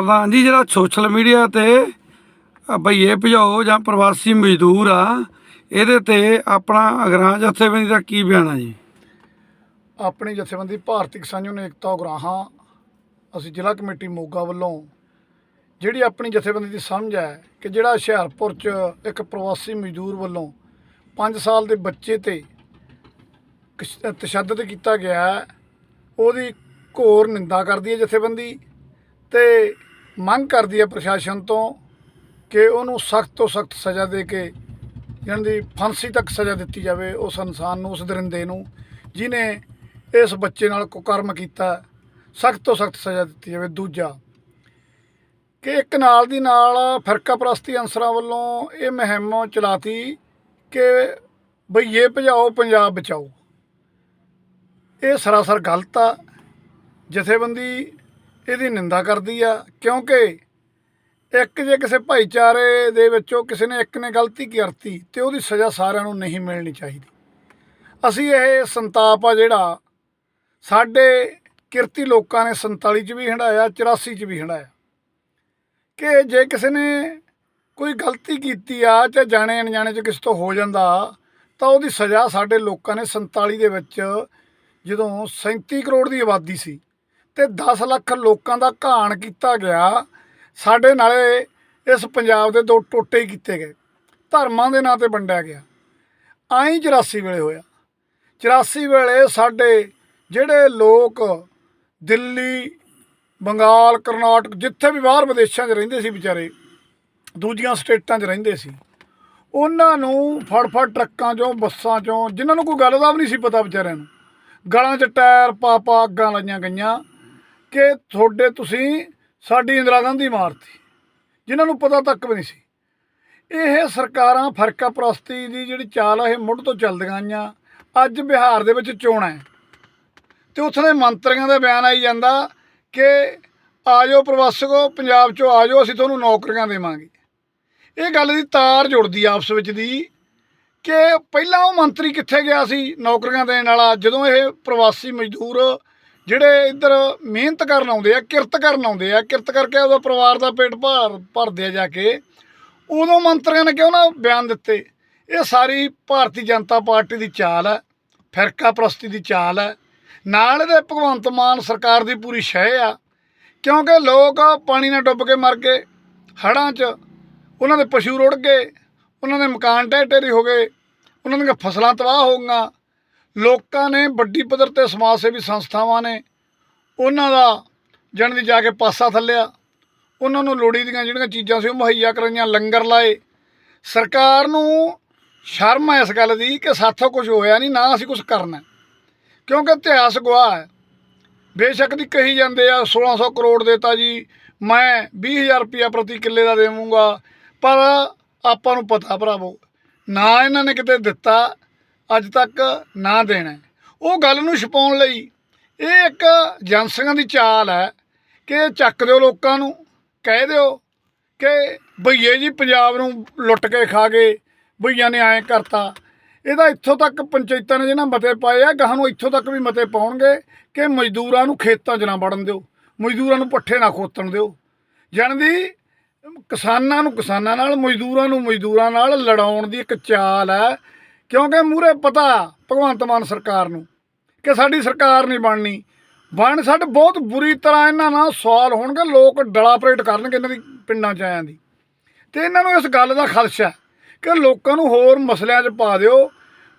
ਪ੍ਰਧਾਨ ਜੀ ਜਿਹੜਾ ਸੋਸ਼ਲ ਮੀਡੀਆ ਤੇ ਅ, ਭਈਏ ਭਜਾਓ ਜਾਂ ਪ੍ਰਵਾਸੀ ਮਜ਼ਦੂਰ ਆ ਇਹਦੇ ਤੇ ਆਪਣਾ ਅਗਰਾਂ ਜਥੇਬੰਦੀ ਦਾ ਕੀ ਬਿਆਨ ਆ ਜੀ? ਆਪਣੀ ਜਥੇਬੰਦੀ ਭਾਰਤੀ ਕਿਸਾਨ ਯੂਨੀਅਨ ਏਕਤਾ ਉਗਰਾਹਾਂ ਅਸੀਂ ਜ਼ਿਲ੍ਹਾ ਕਮੇਟੀ ਮੋਗਾ ਵੱਲੋਂ ਜਿਹੜੀ ਆਪਣੀ ਜਥੇਬੰਦੀ ਦੀ ਸਮਝ ਹੈ ਕਿ ਜਿਹੜਾ ਹੁਸ਼ਿਆਰਪੁਰ 'ਚ ਇੱਕ ਪ੍ਰਵਾਸੀ ਮਜ਼ਦੂਰ ਵੱਲੋਂ 5 ਸਾਲ ਦੇ ਬੱਚੇ ਤੇ ਤਸ਼ੱਦਦ ਕੀਤਾ ਗਿਆ ਹੈ, ਉਹਦੀ ਘੋਰ ਨਿੰਦਾ ਕਰਦੀ ਹੈ ਜਥੇਬੰਦੀ ਤੇ ਮੰਗ ਕਰਦੀ ਹੈ ਪ੍ਰਸ਼ਾਸਨ ਤੋਂ ਕਿ ਉਹਨੂੰ ਸਖਤ ਤੋਂ ਸਖਤ ਸਜ਼ਾ ਦੇ ਕੇ ਜਾਣੀ ਦੀ ਫਾਂਸੀ ਤੱਕ ਸਜ਼ਾ ਦਿੱਤੀ ਜਾਵੇ ਉਸ ਇਨਸਾਨ ਨੂੰ, ਉਸ ਦਰਿੰਦੇ ਨੂੰ ਜਿਨੇ ਇਸ ਬੱਚੇ ਨਾਲ ਕੁਕਰਮ ਕੀਤਾ, ਸਖਤ ਤੋਂ ਸਖਤ ਸਜ਼ਾ ਦਿੱਤੀ ਜਾਵੇ। ਦੂਜਾ, ਕਿ ਇੱਕ ਨਾਲ ਦੀ ਨਾਲ ਫਿਰਕਾ ਪ੍ਰਸਤੀ ਅਨਸਰਾਂ ਵੱਲੋਂ ਇਹ ਮੁਹਿੰਮ ਚਲਾਤੀ ਕਿ ਬਈਏ ਭਜਾਓ, ਪੰਜਾਬ ਬਚਾਓ। ਇਹ ਸਰਾਸਰ ਗਲਤ ਆ। ਜਥੇਬੰਦੀ ਇਹਦੀ ਨਿੰਦਾ ਕਰਦੀ ਆ, ਕਿਉਂਕਿ ਇੱਕ ਜੇ ਕਿਸੇ ਭਾਈਚਾਰੇ ਦੇ ਵਿੱਚੋਂ ਕਿਸੇ ਨੇ ਇੱਕ ਨੇ ਗਲਤੀ ਕਰਤੀ ਤੇ ਉਹਦੀ ਸਜ਼ਾ ਸਾਰਿਆਂ ਨੂੰ ਨਹੀਂ ਮਿਲਣੀ ਚਾਹੀਦੀ। ਅਸੀਂ ਇਹ ਸੰਤਾਪ ਆ ਜਿਹੜਾ ਸਾਡੇ ਕਿਰਤੀ ਲੋਕਾਂ ਨੇ 47 ਚ ਵੀ ਹੰਡਾਇਆ 84 ਚ ਵੀ ਹੰਡਾਇਆ ਕਿ ਜੇ ਕਿਸੇ ਨੇ ਕੋਈ ਗਲਤੀ ਕੀਤੀ ਆ ਚਾਹੇ ਜਾਣੇ ਅਣਜਾਣੇ ਚ ਕਿਸੇ ਤੋਂ ਹੋ ਜਾਂਦਾ, ਤਾਂ ਉਹਦੀ ਸਜ਼ਾ ਸਾਡੇ ਲੋਕਾਂ ਨੇ 47 ਦੇ ਵਿੱਚ ਜਦੋਂ 37 ਕਰੋੜ ਦੀ ਆਬਾਦੀ ਸੀ ਤੇ 10 ਲੱਖ ਲੋਕਾਂ ਦਾ ਘਾਣ ਕੀਤਾ ਗਿਆ। ਸਾਡੇ ਨਾਲੇ ਇਸ ਪੰਜਾਬ ਦੇ ਦੋ ਟੋਟੇ ਹੀ ਕੀਤੇ ਗਏ। ਧਰਮਾਂ ਦੇ ਨਾਂ ਤੇ ਵੰਡਿਆ ਗਿਆ। ਆਈ 84 ਵੇਲੇ ਹੋਇਆ। 84 ਵੇਲੇ ਸਾਡੇ ਜਿਹੜੇ ਲੋਕ ਦਿੱਲੀ, ਬੰਗਾਲ, ਕਰਨਾਟਕ ਜਿੱਥੇ ਵੀ ਬਾਹਰ ਵਿਦੇਸ਼ਾਂ 'ਚ ਰਹਿੰਦੇ ਸੀ ਵਿਚਾਰੇ, ਦੂਜੀਆਂ ਸਟੇਟਾਂ 'ਚ ਰਹਿੰਦੇ ਸੀ, ਉਹਨਾਂ ਨੂੰ ਫੜ ਫੜ ਟਰੱਕਾਂ 'ਚੋਂ, ਬੱਸਾਂ 'ਚੋਂ, ਜਿਨ੍ਹਾਂ ਨੂੰ ਕੋਈ ਗੱਲ ਦਾ ਵੀ ਨਹੀਂ ਸੀ ਪਤਾ ਵਿਚਾਰਿਆਂ ਨੂੰ। ਗਲਾਂ 'ਚ ਟਾਇਰ ਪਾ ਪਾ ਅੱਗਾਂ ਲਾਈਆਂ ਗਈਆਂ। ਕਿ ਤੁਹਾਡੇ ਤੁਸੀਂ ਸਾਡੀ ਇੰਦਰਾ ਗਾਂਧੀ ਮਾਰਤੀ, ਜਿਨ੍ਹਾਂ ਨੂੰ ਪਤਾ ਤੱਕ ਵੀ ਨਹੀਂ ਸੀ। ਇਹ ਸਰਕਾਰਾਂ ਫਰਕਾ ਪ੍ਰਸਤੀ ਦੀ ਜਿਹੜੀ ਚਾਲ ਆ, ਇਹ ਮੁੱਢ ਤੋਂ ਚੱਲਦੀਆਂ ਆਈਆਂ। ਅੱਜ ਬਿਹਾਰ ਦੇ ਵਿੱਚ ਚੋਣ ਹੈ। ਤੇ ਉੱਥੇ ਦੇ ਮੰਤਰੀਆਂ ਦਾ ਬਿਆਨ ਆਈ ਜਾਂਦਾ ਕਿ ਆਜੋ ਪ੍ਰਵਾਸੀਓ ਪੰਜਾਬ ਚੋਂ ਆਜੋ, ਅਸੀਂ ਤੁਹਾਨੂੰ ਨੌਕਰੀਆਂ ਦੇਵਾਂਗੇ। ਇਹ ਗੱਲ ਦੀ ਤਾਰ ਜੁੜਦੀ ਆਪਸ ਵਿੱਚ ਦੀ ਕਿ ਪਹਿਲਾਂ ਉਹ ਮੰਤਰੀ ਕਿੱਥੇ ਗਿਆ ਸੀ ਨੌਕਰੀਆਂ ਦੇਣ ਵਾਲਾ, ਜਦੋਂ ਇਹ ਪ੍ਰਵਾਸੀ ਮਜ਼ਦੂਰ ਜਿਹੜੇ ਇੱਧਰ ਮਿਹਨਤ ਕਰਨ ਆਉਂਦੇ ਆ, ਕਿਰਤ ਕਰਨ ਆਉਂਦੇ ਆ, ਕਿਰਤ ਕਰਕੇ ਉਹਦਾ ਪਰਿਵਾਰ ਦਾ ਪੇਟ ਭਰ ਭਰਦੇ ਆ ਜਾ ਕੇ, ਉਦੋਂ ਮੰਤਰੀਆਂ ਨੇ ਕਿਉਂ ਨਾ ਬਿਆਨ ਦਿੱਤੇ? ਇਹ ਸਾਰੀ ਭਾਰਤੀ ਜਨਤਾ ਪਾਰਟੀ ਦੀ ਚਾਲ ਹੈ, ਫਿਰਕਾ ਪ੍ਰਸਤੀ ਦੀ ਚਾਲ ਹੈ। ਨਾਲ ਇਹਦੇ ਭਗਵੰਤ ਮਾਨ ਸਰਕਾਰ ਦੀ ਪੂਰੀ ਸ਼ਹਿ ਆ, ਕਿਉਂਕਿ ਲੋਕ ਪਾਣੀ ਨਾਲ ਡੁੱਬ ਕੇ ਮਰ ਗਏ, ਹੜ੍ਹਾਂ 'ਚ ਉਹਨਾਂ ਦੇ ਪਸ਼ੂ ਰੁੜ ਗਏ, ਉਹਨਾਂ ਦੇ ਮਕਾਨ ਢਹਿ ਢੇਰੀ ਹੋ ਗਏ, ਉਹਨਾਂ ਦੀਆਂ ਫਸਲਾਂ ਤਬਾਹ ਹੋ ਗਈਆਂ ਲੋਕਾਂ ਨੇ ਵੱਡੀ ਪੱਧਰ ਤੇ ਸਮਾਜ ਸੇਵੀ ਸੰਸਥਾਵਾਂ ਨੇ ਉਹਨਾਂ ਦਾ ਜਣ ਦੀ ਜਾ ਕੇ ਪਾਸਾ ਥੱਲਿਆ। ਉਹਨਾਂ ਨੂੰ ਲੋੜੀ ਦੀਆਂ ਜਿਹੜੀਆਂ ਚੀਜ਼ਾਂ ਸੀ ਉਹ ਮੁਹੱਈਆ ਕਰਾਈਆਂ, ਲੰਗਰ ਲਾਏ। ਸਰਕਾਰ ਨੂੰ ਸ਼ਰਮ ਹੈ ਇਸ ਗੱਲ ਦੀ ਕਿ ਸਾਥੋਂ ਕੁਝ ਹੋਇਆ ਨਹੀਂ, ਨਾ ਅਸੀਂ ਕੁਝ ਕਰਨਾ। ਕਿਉਂਕਿ ਇਤਿਹਾਸ ਗਵਾਹ ਹੈ। ਬੇਸ਼ੱਕ ਦੀ ਕਹੀ ਜਾਂਦੇ ਆ 1600 ਕਰੋੜ ਦੇਤਾ ਜੀ ਮੈਂ 20000 ਰੁਪਇਆ ਪ੍ਰਤੀ ਕਿੱਲੇ ਦਾ ਦੇਵਾਂਗਾ, ਪਰ ਆਪਾਂ ਨੂੰ ਪਤਾ ਭਰਾਵੋ, ਨਾ ਇਹਨਾਂ ਨੇ ਕਿਤੇ ਦਿੱਤਾ ਅੱਜ ਤੱਕ ਨਾ ਦੇਣਾ ਉਹ ਗੱਲ ਨੂੰ ਛਪਾਉਣ ਲਈ ਇਹ ਇੱਕ ਏਜੰਸੀਆਂ ਦੀ ਚਾਲ ਹੈ ਕਿ ਚੱਕ ਦਿਓ ਲੋਕਾਂ ਨੂੰ, ਕਹਿ ਦਿਓ ਕਿ ਭਈਏ ਜੀ ਪੰਜਾਬ ਨੂੰ ਲੁੱਟ ਕੇ ਖਾ ਗਏ ਭਈਆਂ ਨੇ ਐਂ ਕਰਤਾ। ਇਹਦਾ ਇੱਥੋਂ ਤੱਕ ਪੰਚਾਇਤਾਂ ਨੇ ਜਿਹਨਾਂ ਮਤੇ ਪਾਏ ਆ, ਗਾਹ ਨੂੰ ਇੱਥੋਂ ਤੱਕ ਵੀ ਮਤੇ ਪਾਉਣਗੇ ਕਿ ਮਜ਼ਦੂਰਾਂ ਨੂੰ ਖੇਤਾਂ 'ਚ ਨਾ ਵੜਨ ਦਿਓ, ਮਜ਼ਦੂਰਾਂ ਨੂੰ ਪੱਠੇ ਨਾ ਖੋਤਣ ਦਿਓ। ਜਾਣਦੀ ਕਿਸਾਨਾਂ ਨੂੰ ਕਿਸਾਨਾਂ ਨਾਲ, ਮਜ਼ਦੂਰਾਂ ਨੂੰ ਮਜ਼ਦੂਰਾਂ ਨਾਲ ਲੜਾਉਣ ਦੀ ਇੱਕ ਚਾਲ ਹੈ ਕਿਉਂਕਿ ਮੂਰੇ ਪਤਾ ਭਗਵੰਤ ਮਾਨ ਸਰਕਾਰ ਨੂੰ ਕਿ ਸਾਡੀ ਸਰਕਾਰ ਨਹੀਂ ਬਣਨੀ। ਬਣ ਸਾਡੇ ਬਹੁਤ ਬੁਰੀ ਤਰ੍ਹਾਂ ਇਹਨਾਂ ਨਾਲ ਸਵਾਲ ਹੋਣਗੇ, ਲੋਕ ਡਲਾ ਆਪਰੇਟ ਕਰਨਗੇ ਇਹਨਾਂ ਦੀ ਪਿੰਡਾਂ 'ਚ ਆਇਆਂ ਦੀ। ਤੇ ਇਹਨਾਂ ਨੂੰ ਇਸ ਗੱਲ ਦਾ ਖਦਸ਼ਾ ਹੈ ਕਿ ਲੋਕਾਂ ਨੂੰ ਹੋਰ ਮਸਲਿਆਂ 'ਚ ਪਾ ਦਿਓ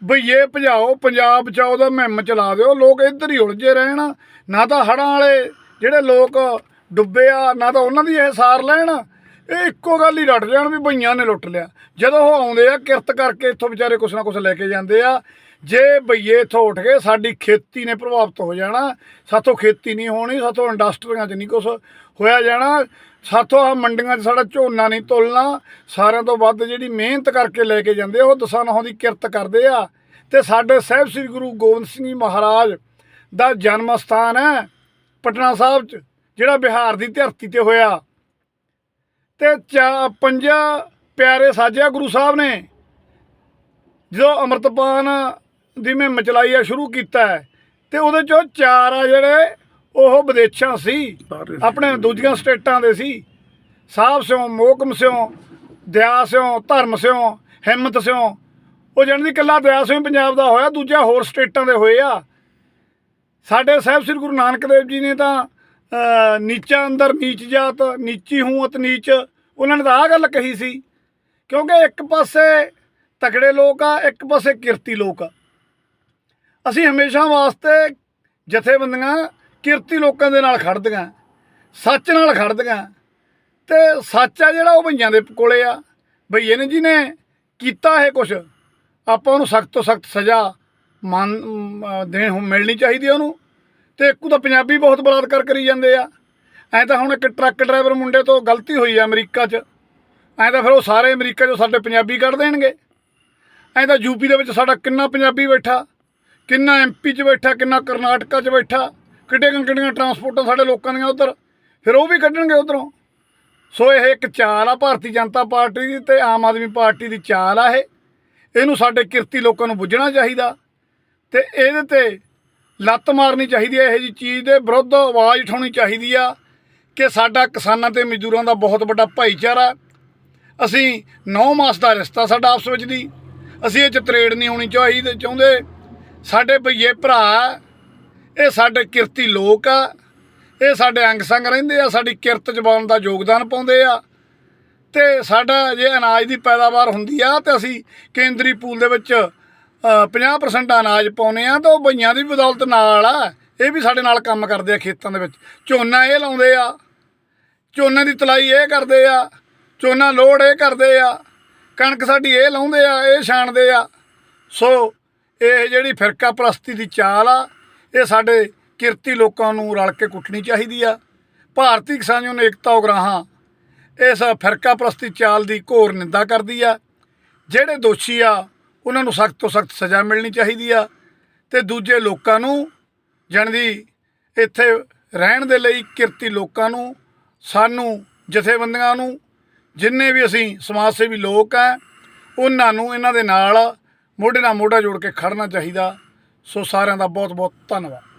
ਬਈਏ ਭਜਾਓ, ਪੰਜਾਬ ਬਚਾਓ ਦਾ ਮੁਹਿੰਮ ਚਲਾ ਦਿਓ, ਲੋਕ ਇੱਧਰ ਹੀ ਉਲਝੇ ਰਹਿਣ, ਨਾ ਤਾਂ ਹੜਾਂ ਵਾਲੇ ਜਿਹੜੇ ਲੋਕ ਡੁੱਬੇ ਆ, ਨਾ ਤਾਂ ਉਹਨਾਂ ਦੀ ਇਹ ਸਾਰ ਲੈਣ ਇਹ ਇੱਕੋ ਗੱਲ ਹੀ ਰੱਟ ਜਾਣ ਵੀ ਬਈਆਂ ਨੇ ਲੁੱਟ ਲਿਆ। ਜਦੋਂ ਉਹ ਆਉਂਦੇ ਆ, ਕਿਰਤ ਕਰਕੇ ਇੱਥੋਂ ਵਿਚਾਰੇ ਕੁਛ ਨਾ ਕੁਛ ਲੈ ਕੇ ਜਾਂਦੇ ਆ। ਜੇ ਬਈਏ ਇੱਥੋਂ ਉੱਠ ਗਏ, ਸਾਡੀ ਖੇਤੀ ਨੇ ਪ੍ਰਭਾਵਿਤ ਹੋ ਜਾਣਾ। ਸਾਥੋਂ ਖੇਤੀ ਨਹੀਂ ਹੋਣੀ, ਸਾਥੋਂ ਇੰਡਸਟਰੀਆਂ 'ਚ ਨਹੀਂ ਕੁਛ ਹੋਇਆ ਜਾਣਾ। ਸਾਥੋਂ ਆ ਮੰਡੀਆਂ 'ਚ ਸਾਡਾ ਝੋਨਾ ਨਹੀਂ ਤੁਲਣਾ। ਸਾਰਿਆਂ ਤੋਂ ਵੱਧ ਜਿਹੜੀ ਮਿਹਨਤ ਕਰਕੇ ਲੈ ਕੇ ਜਾਂਦੇ ਆ, ਉਹ ਦਸਾਂ ਨਹਾਂ ਦੀ ਕਿਰਤ ਕਰਦੇ ਆ। ਤੇ ਸਾਡੇ ਸਾਹਿਬ ਸ੍ਰੀ ਗੁਰੂ ਗੋਬਿੰਦ ਸਿੰਘ ਜੀ ਮਹਾਰਾਜ ਦਾ ਜਨਮ ਸਥਾਨ ਹੈ ਪਟਨਾ ਸਾਹਿਬ 'ਚ, ਜਿਹੜਾ ਬਿਹਾਰ ਦੀ ਧਰਤੀ ਤੇ ਹੋਇਆ। ਤੇ ਚਾ ਪੰਜਾਂ ਪਿਆਰੇ ਸਾਜਿਆ ਗੁਰੂ ਸਾਹਿਬ ਨੇ ਜਦੋਂ ਅੰਮ੍ਰਿਤਪਾਨ ਦੀ ਮੁਹਿੰਮ ਚਲਾਈ ਆ ਸ਼ੁਰੂ ਕੀਤਾ ਤੇ ਉਹਦੇ ਚੋਂ ਚਾਰ ਆ ਜਿਹੜੇ ਉਹ ਵਿਦੇਸ਼ਾਂ ਸੀ ਆਪਣੇ ਦੂਜੀਆਂ ਸਟੇਟਾਂ ਦੇ ਸੀ। ਸਾਹਿਬ ਸਿਓ ਮੋਹਕਮ ਸਿਓ ਦਿਆ ਸਿਓ ਧਰਮ ਸਿਓ ਹਿੰਮਤ ਸਿਓ ਉਹ ਜਾਣੀ ਦੀ ਕੱਲਾ ਦਿਆ ਸਿਓ ਪੰਜਾਬ ਦਾ ਹੋਇਆ ਦੂਜਾ ਹੋਰ ਸਟੇਟਾਂ ਦੇ ਹੋਏ ਆ। ਸਾਡੇ ਸਾਹਿਬ ਸ੍ਰੀ ਗੁਰੂ ਨਾਨਕ ਦੇਵ ਜੀ ਨੇ ਤਾਂ ਨੀਚਾ ਅੰਦਰ ਨੀਚ ਜਾਤ ਨੀਚੀ ਹੂੰ ਅਤ ਨੀਚ ਉਹਨਾਂ ਨੇ ਤਾਂ ਆਹ ਗੱਲ ਕਹੀ ਸੀ ਕਿਉਂਕਿ ਇੱਕ ਪਾਸੇ ਤਕੜੇ ਲੋਕ ਆ ਇੱਕ ਪਾਸੇ ਕਿਰਤੀ ਲੋਕ ਆ। ਅਸੀਂ ਹਮੇਸ਼ਾ ਵਾਸਤੇ ਜਥੇਬੰਦੀਆਂ ਕਿਰਤੀ ਲੋਕਾਂ ਦੇ ਨਾਲ ਖੜਦੀਆਂ ਸੱਚ ਨਾਲ ਖੜਦੀਆਂ ਤੇ ਸੱਚ ਆ ਜਿਹੜਾ ਉਹ ਭਈਆਂ ਦੇ ਕੋਲੇ ਆ। ਭਈਏ ਨੇ ਜਿਹਨੇ ਕੀਤਾ ਇਹ ਕੁਛ ਆਪਾਂ ਉਹਨੂੰ ਸਖਤ ਤੋਂ ਸਖਤ ਸਜ਼ਾ ਮਨ ਅਮ, ਦੇਣ ਮਿਲਣੀ ਚਾਹੀਦੀ ਉਹਨੂੰ ਤੇ ਇੱਕੋ ਤਾਂ ਪੰਜਾਬੀ ਬਹੁਤ ਬਲਾਤਕਾਰ ਕਰੀ ਜਾਂਦੇ ਆ। ਐਂ ਤਾਂ ਹੁਣ ਇੱਕ ਟਰੱਕ ਡਰਾਈਵਰ ਮੁੰਡੇ ਤੋਂ ਗਲਤੀ ਹੋਈ ਆ ਅਮਰੀਕਾ 'ਚ। ਐਂ ਤਾਂ ਫਿਰ ਉਹ ਸਾਰੇ ਅਮਰੀਕਾ 'ਚੋਂ ਸਾਡੇ ਪੰਜਾਬੀ ਕੱਢ ਦੇਣਗੇ। ਐਂ ਤਾਂ ਯੂਪੀ ਦੇ ਵਿੱਚ ਸਾਡਾ ਕਿੰਨਾ ਪੰਜਾਬੀ ਬੈਠਾ, ਕਿੰਨਾ ਐਮਪੀ 'ਚ ਬੈਠਾ, ਕਿੰਨਾ ਕਰਨਾਟਕਾ 'ਚ ਬੈਠਾ, ਕਿੱਡੀਆਂ ਕਿੱਡੀਆਂ ਟਰਾਂਸਪੋਰਟਾਂ ਸਾਡੇ ਲੋਕਾਂ ਦੀਆਂ ਉਧਰ, ਫਿਰ ਉਹ ਵੀ ਕੱਢਣਗੇ ਉਧਰੋਂ। ਸੋ ਇਹ ਇੱਕ ਚਾਲ ਆ ਭਾਰਤੀ ਜਨਤਾ ਪਾਰਟੀ ਦੀ ਤੇ ਆਮ ਆਦਮੀ ਪਾਰਟੀ ਦੀ ਚਾਲ ਆ ਇਹ। ਇਹਨੂੰ ਸਾਡੇ ਕਿਰਤੀ ਲੋਕਾਂ ਨੂੰ ਬੁੱਝਣਾ ਚਾਹੀਦਾ ਤੇ ਇਹਦੇ ਤੇ ਲੱਤ ਮਾਰਨੀ ਚਾਹੀਦੀ ਹੈ ਇਹੋ ਜੀ ਚੀਜ਼ ਦੇ ਵਿਰੁੱਧ ਆਵਾਜ਼ ਉਠਾਉਣੀ ਚਾਹੀਦੀ ਆ। ਕਿ ਸਾਡਾ ਕਿਸਾਨਾਂ ਤੇ ਮਜ਼ਦੂਰਾਂ ਦਾ ਬਹੁਤ ਵੱਡਾ ਭਾਈਚਾਰਾ। ਅਸੀਂ 9 ਮਾਸ ਦਾ ਰਿਸ਼ਤਾ ਸਾਡਾ ਆਪਸ ਵਿੱਚ ਦੀ। ਅਸੀਂ ਇਹ ਚ ਨਹੀਂ ਹੋਣੀ ਚਾਹੀਦੀ ਚਾਹੁੰਦੇ ਸਾਡੇ ਭਈਏ ਭਰਾ ਇਹ ਸਾਡੇ ਕਿਰਤੀ ਲੋਕ ਆ। ਇਹ ਸਾਡੇ ਅੰਗ ਸੰਗ ਰਹਿੰਦੇ ਆ ਸਾਡੀ ਕਿਰਤ ਜ਼ਬਾਨ ਦਾ ਯੋਗਦਾਨ ਪਾਉਂਦੇ ਆ। ਤੇ ਸਾਡਾ ਜੇ ਅਨਾਜ ਦੀ ਪੈਦਾਵਾਰ ਹੁੰਦੀ ਆ ਤੇ ਅਸੀਂ ਕੇਂਦਰੀ ਪੂਲ ਦੇ ਵਿੱਚ ਅ, 50% ਅਨਾਜ ਪਾਉਨੇ ਆ ਤਾਂ ਉਹ ਭਈਆਂ ਦੀ ਬਦੌਲਤ ਨਾਲ ਆ। ਇਹ ਵੀ ਸਾਡੇ ਨਾਲ ਕੰਮ ਕਰਦੇ ਆ ਖੇਤਾਂ ਦੇ ਵਿੱਚ। ਝੋਨਾ ਇਹ ਲਾਉਂਦੇ ਆ। ਝੋਨੇ ਦੀ ਤਲਾਈ ਇਹ ਕਰਦੇ ਆ, ਝੋਨਾ ਲੋੜ ਇਹ ਕਰਦੇ ਆ, ਕਣਕ ਸਾਡੀ ਇਹ ਲਾਉਂਦੇ ਆ, ਇਹ ਛਾਣਦੇ ਆ। ਸੋ ਇਹ ਜਿਹੜੀ ਫਿਰਕਾ ਪ੍ਰਸਤੀ ਦੀ ਚਾਲ ਆ, ਇਹ ਸਾਡੇ ਕਿਰਤੀ ਲੋਕਾਂ ਨੂੰ ਰਲ ਕੇ ਕੁੱਟਣੀ ਚਾਹੀਦੀ ਆ। ਭਾਰਤੀ ਕਿਸਾਨ ਯੂਨੀਅਨ ਏਕਤਾ ਉਗਰਾਹਾਂ, ਇਸ ਫਿਰਕਾ ਪ੍ਰਸਤੀ ਚਾਲ ਦੀ ਘੋਰ ਨਿੰਦਾ ਕਰਦੀ ਆ। ਜਿਹੜੇ ਦੋਸ਼ੀ ਆ, ਉਹਨਾਂ ਨੂੰ ਸਖਤ ਤੋਂ ਸਖਤ ਸਜ਼ਾ ਮਿਲਣੀ ਚਾਹੀਦੀ ਆ ਤੇ ਦੂਜੇ ਲੋਕਾਂ ਨੂੰ, ਜਾਣੀ ਇੱਥੇ ਰਹਿਣ ਦੇ ਲਈ ਕਿਰਤੀ ਲੋਕਾਂ ਨੂੰ ਸਾਨੂੰ ਜਥੇਬੰਦੀਆਂ ਨੂੰ, ਜਿੰਨੇ ਵੀ ਅਸੀਂ ਸਮਾਜ ਸੇਵੀ ਲੋਕ ਆ, ਉਹਨਾਂ ਨੂੰ ਇਹਨਾਂ ਦੇ ਨਾਲ ਮੋਢੇ ਨਾਲ ਮੋਢਾ ਜੋੜ ਕੇ ਖੜਨਾ ਚਾਹੀਦਾ। ਸੋ ਸਾਰਿਆਂ ਦਾ ਬਹੁਤ ਬਹੁਤ ਧੰਨਵਾਦ।